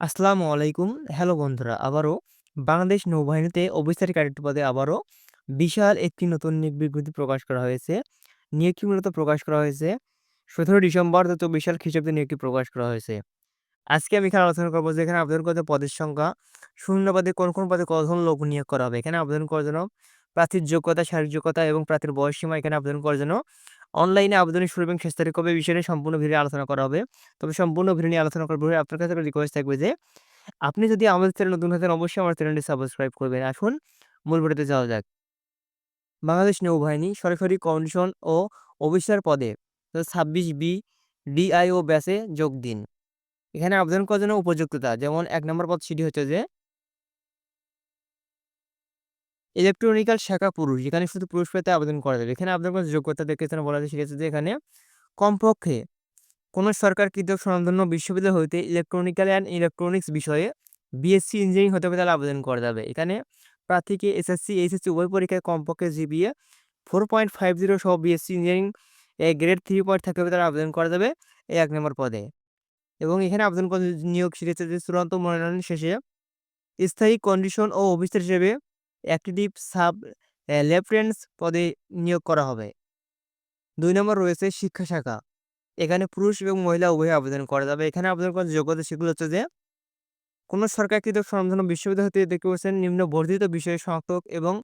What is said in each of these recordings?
আসসালামু আলাইকুম। হ্যালো বন্ধুরা, আবারও বাংলাদেশ নৌবাহিনীতে অফিসার ক্যাডেট পদে আবারও বিশাল একটি নতুন নিয়োগ বিজ্ঞপ্তি প্রকাশ করা হয়েছে। নিয়োগটি মূলত প্রকাশ করা হয়েছে ১৭ ডিসেম্বর ২০২০ সাল খ্রিস্টাব্দে নিয়োগটি প্রকাশ করা হয়েছে। আজকে আমি এখানে আলোচনা করব যে এখানে আবেদন করতে পদের সংখ্যা, শূন্য পদে কোন, কোন পদে কতজন লোক নিয়োগ করা হবে। এখানে আবেদন করার জন্য প্রার্থীর যোগ্যতা, শারীরিক যোগ্যতা এবং প্রার্থীর বয়স সীমা এখানে আবেদন করার জন্য অনলাইনে আবেদনের শুরু এবং শেষ তারিখ কবে বিষয়ে সম্পূর্ণ ভিডিও আলোচনা করা হবে। তবে সম্পূর্ণ ভিডিও নিয়ে আলোচনা করার পূর্বে আপনার কাছে রিকোয়েস্ট থাকবে যে, আপনি যদি আমাদের চ্যানেলে নতুন থাকেন, অবশ্যই আমার চ্যানেলটি সাবস্ক্রাইব করবেন। আসুন, মূল ভিডিওতে যাওয়া যাক। বাংলাদেশ নৌবাহিনী সরাসরি কমিশন ও অফিসার পদে ২৬ বি ডিআইও ব্যাচে যোগ দিন। এখানে আবেদন করার জন্য উপযুক্ততা, যেমন এক নম্বর পদ সেটি হচ্ছে যে ইলেকট্রনিক্যাল শাখা পুরুষ যেখানে শুধু পুরুষ পেতে আবেদন করা যাবে। এখানে আপনার করার যোগ্যতা দেখে এখানে বলা সেটা যে এখানে কমপক্ষে কোন সরকারকৃত স্বনামধন্য বিশ্ববিদ্যালয় হইতে ইলেকট্রনিক্যাল অ্যান্ড ইলেকট্রনিক্স বিষয়ে বিএসসি ইঞ্জিনিয়ারিং হতে হবে তাহলে আবেদন করা যাবে। এখানে প্রার্থীকে এসএসসি, এইচএসসি উভয় পরীক্ষায় কমপক্ষে জিপিএ 4.50 সহ বিএসসি ইঞ্জিনিয়ারিং এ গ্রেড থ্রি পয়েন্ট থাকতে হবে তাহলে আবেদন করা যাবে এই এক নম্বর পদে। এবং এখানে আবেদন নিয়োগ সিরিজের যে চূড়ান্ত মনোনয়ন শেষে স্থায়ী কন্ডিশন ও অফিসার হিসেবে অ্যাক্টিভ সাব অ্যা লেফটেন্যান্টস পদে নিয়োগ করা হবে। দুই নম্বর রয়েছে শিক্ষা শাখা। এখানে পুরুষ এবং মহিলা উভয়ে আবেদন করা যাবে। এখানে আবেদন করার যোগ্যতা সেগুলো হচ্ছে যে কোন সরকারকৃত স্বনামধন্য বিশ্ববিদ্যালয় হতে দেখতে পাচ্ছেন নিম্ন বর্ধিত বিষয়ে স্নাতক এবং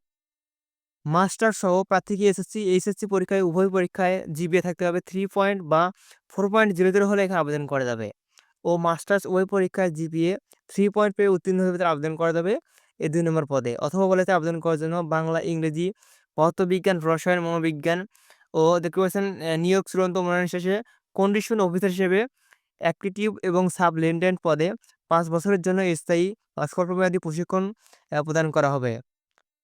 মাস্টার্স সহ প্রার্থীকে এসএসসি, এইচএসসি পরীক্ষায় উভয় পরীক্ষায় জিপিএ থাকতে হবে থ্রি পয়েন্ট বা 4.00 হলে এখানে আবেদন করা যাবে। ও মাস্টার্স উভয় পরীক্ষায় জিপিএ থ্রি পয়েন্ট পেয়ে উত্তীর্ণ হলে আবেদন করা যাবে এই দুই নম্বর পদে। অথবা বলেছে আবেদন করার জন্য বাংলা, ইংরেজি, পদার্থবিজ্ঞান, রসায়ন, মনোবিজ্ঞান ও দেখতে পাচ্ছেন নিয়োগ চূড়ান্ত মনোনয়ন শেষে কন্ডিশন অফিসার হিসেবে অ্যাক্টিভ এবং সাবলেটেন্যান্ট পদে পাঁচ বছরের জন্য স্থায়ী স্বল্পমেয়াদী প্রশিক্ষণ প্রদান করা হবে।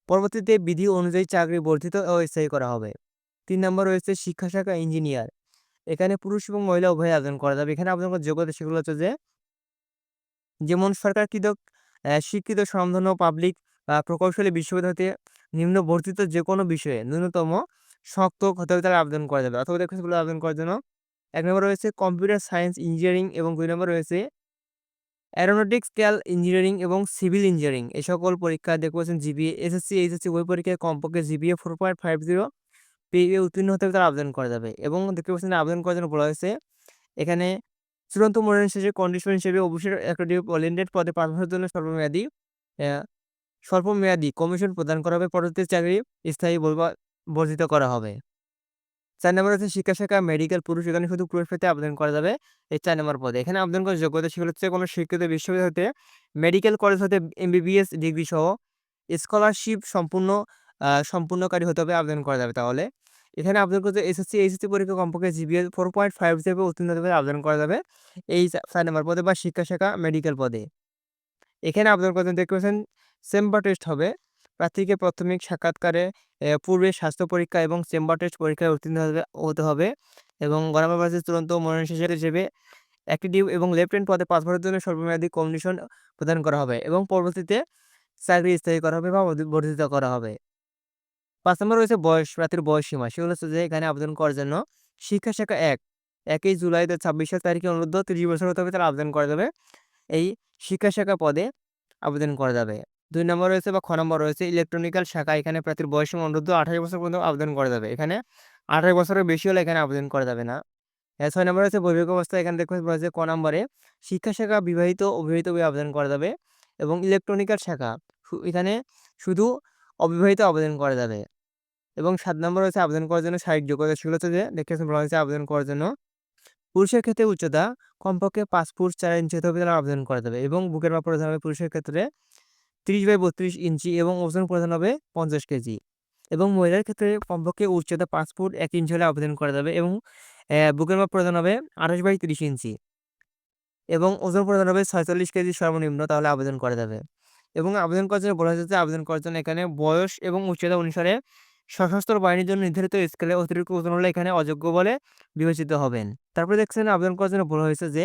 পরবর্তীতে বিধি অনুযায়ী চাকরি বর্ধিত ও স্থায়ী করা হবে। তিন নম্বর রয়েছে শিক্ষা শাখা ইঞ্জিনিয়ার। এখানে পুরুষ এবং মহিলা উভয়ে আবেদন করা যাবে। এখানে আবেদন করার যোগ্যতা সেগুলো হচ্ছে যে যেমন সরকারকৃত স্বীকৃত স্বনামধন্য পাবলিক প্রকৌশলী বিশ্ববিদ্যালয় হতে নিম্ন বর্ধিত যে কোনো বিষয়ে ন্যূনতম স্নাতক হতে হবে তাহলে আবেদন করা যাবে। অথবা দেখুন সেগুলো আবেদন করার জন্য এক নম্বর রয়েছে কম্পিউটার সায়েন্স ইঞ্জিনিয়ারিং এবং দুই নম্বর রয়েছে অ্যারোনটিক্যাল ইঞ্জিনিয়ারিং এবং সিভিল ইঞ্জিনিয়ারিং এই সকল পরীক্ষা দেখতে পাচ্ছেন জিপিএ এসএসসি, এইচএসসি ওই পরীক্ষায় কমপক্ষে GPA four point five zero পেয়ে উত্তীর্ণ হতে তারা আবেদন করা যাবে। এবং দেখতে পাচ্ছেন আবেদন করার জন্য বলা হয়েছে এখানে চূড়ান্ত মনোনয়ন শেষে কন্ডিশন হিসেবে অফিসার অ্যাক্টিভ ওরিয়েন্টেড পদে ৫ বছরের জন্য অ্যা স্বল্পমেয়াদী কমিশন প্রদান করা হবে। পরবর্তীতে চাকরি স্থায়ী বা, বর্ধিত করা হবে। ৪ নম্বর হচ্ছে শিক্ষা শাখা মেডিকেল পুরুষ, এখানে শুধু পুরুষ পেতে আবেদন করা যাবে এই ৪ নম্বর পদে। এখানে আবেদন করার যোগ্যতা সেগুলো হচ্ছে কোনো শিক্ষিত বিশ্ববিদ্যালয় হতে মেডিকেল কলেজ হতে এমবিবিএস ডিগ্রি সহ স্কলারশিপ সম্পূর্ণ সম্পূর্ণকারী হতে হবে, আবেদন করা যাবে তাহলে। এখানে আবেদন করতে এসএসসি, এইচএসসি পরীক্ষায় কমপক্ষে জিবিএ ফোর পয়েন্ট ফাইভ হিসেবে উত্তীর্ণ হতে আবেদন করা যাবে এই ৪ নম্বর পদে বা শিক্ষা শাখা মেডিকেল পদে। এখানে আবেদন করতে দেখতে পাচ্ছেন চেম্বার টেস্ট হবে। প্রার্থীকে প্রাথমিক সাক্ষাৎকারে পূর্বে স্বাস্থ্য পরীক্ষা এবং চেম্বার টেস্ট পরীক্ষায় উত্তীর্ণ হতে হবে এবং গণমাধ্যমের চূড়ান্ত মনোনয়ন শেষে হিসেবে অ্যাক্টিভ এবং লেফটেন্যান্ট পদে ৫ বছরের জন্য স্বল্পমেয়াদী কমিশন প্রদান করা হবে এবং পরবর্তীতে চাকরি স্থায়ী করা হবে বা বর্ধিত করা হবে। ৫ নম্বর রয়েছে বয়স, প্রার্থীর বয়স সীমা। সেগুলো হচ্ছে যে এখানে আবেদন করার জন্য শিক্ষা শাখা ১, ১ই জুলাই ২০২৬ সাল তারিখে অনুরোধ ৩০ বছর হতে হবে তাহলে আবেদন করা যাবে। এই শিক্ষা শাখা পদে আবেদন করা যাবে। দুই নম্বর রয়েছে বা খ নম্বর রয়েছে ইলেকট্রনিক্যাল শাখা এখানে প্রার্থীর বয়স অনূর্ধ্ব ২৮ বছর পর্যন্ত আবেদন করা যাবে। এখানে ২৮ বছরের বেশি হলে এখানে আবেদন করা যাবে না। ৬ নম্বর রয়েছে বৈবাহিক অবস্থা এখানে দেখতে রয়েছে ক নম্বরে শিক্ষা শাখা বিবাহিত, অবিবাহিত আবেদন করা যাবে এবং ইলেকট্রনিক্যাল শাখা এখানে শুধু অবিবাহিত আবেদন করা যাবে। এবং সাত নম্বর হচ্ছে আবেদন করার জন্য শারীরিক যোগ্যতা সেগুলো হচ্ছে যে দেখতে পাচ্ছেন বলা হয়েছে আবেদন করার জন্য পুরুষের ক্ষেত্রে উচ্চতা কমপক্ষে পাঁচ ফুট চার ইঞ্চি হতে হবে তাহলে আবেদন করা যাবে এবং বুকের মাপ প্রধান হবে পুরুষের ক্ষেত্রে ৩০ বাই ৩২ ইঞ্চি এবং ওজন প্রধান হবে ৫০ কেজি এবং মহিলার ক্ষেত্রে কমপক্ষে উচ্চতা পাঁচ ফুট এক ইঞ্চি হলে আবেদন করা যাবে এবং বুকের মাপ প্রধান হবে ২৮ বাই ৩০ ইঞ্চি এবং ওজন প্রদান হবে ৪৬ কেজি সর্বনিম্ন তাহলে আবেদন করা যাবে এবং আবেদন করার জন্য বলা হয়েছে আবেদন করার জন্য এখানে বয়স এবং উচ্চতা অনুসারে সশস্ত্র বাহিনীর জন্য নির্ধারিত স্কেলে অতিরিক্ত ওজন হলে এখানে অযোগ্য বলে বিবেচিত হবেন। তারপরে দেখছেন আবেদন করার জন্য বলা হয়েছে যে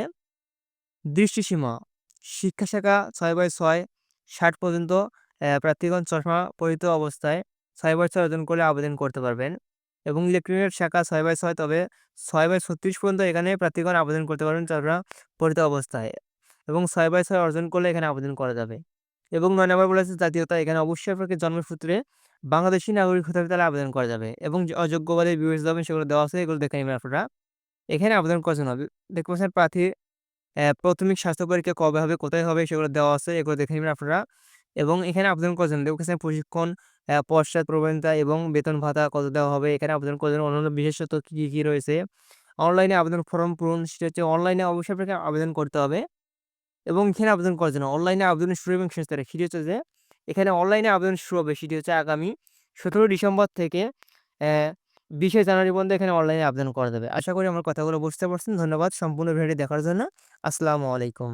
দৃষ্টিসীমা, শিক্ষা শাখা ৬/৬ ৬০ পর্যন্ত প্রার্থীগণ চশমা পরিহিত অবস্থায় ৬/৬ অর্জন করলে আবেদন করতে পারবেন এবং ইলেকট্রনিক্স শাখা ৬/৬ তবে ৬/৩৬ পর্যন্ত এখানে প্রার্থীগণ আবেদন করতে পারবেন চশমা পরিহিত অবস্থায় এবং ছয় বাই ছয় অর্জন করলে এখানে আবেদন করা যাবে এবং নয় নম্বর বলেছে জাতীয়তা এখানে অবশ্যই আপনাকে জন্মসূত্রে বাংলাদেশি নাগরিক হতে হবে তাহলে আবেদন করা যাবে এবং যে অযোগ্য বলে বিবেচিত হবে সেগুলো দেওয়া আছে, এগুলো দেখে নেবেন আপনারা। এখানে আবেদন করার জন্য দেখতে পাচ্ছেন প্রার্থী প্রাথমিক স্বাস্থ্য পরীক্ষা কবে হবে, কোথায় হবে সেগুলো দেওয়া আছে, এগুলো দেখে নেবেন আপনারা। এবং এখানে আবেদন জন্য দেখছেন প্রশিক্ষণ পশ্চাৎ প্রবণতা এবং বেতন ভাতা কত দেওয়া হবে, এখানে আবেদন করার জন্য অন্যান্য বিশেষত কী কী রয়েছে। অনলাইনে আবেদন ফর্ম পূরণ, সেটা হচ্ছে অনলাইনে অবশ্যই আপনাকে আবেদন করতে হবে। এবং এখানে আবেদন করার জন্য। অনলাইনে আবেদনের শুরু এবং শেষ তারিখ। সেটি হচ্ছে যে, এখানে অনলাইনে আবেদন শুরু হবে। সেটি হচ্ছে আগামী সতেরো ডিসেম্বর থেকে বিশে জানুয়ারি পর্যন্ত এখানে অনলাইনে আবেদন করা যাবে। আশা করি আমার কথাগুলো বুঝতে পারছেন। ধন্যবাদ সম্পূর্ণ ভিডিওটি দেখার জন্য। আসসালামু আলাইকুম।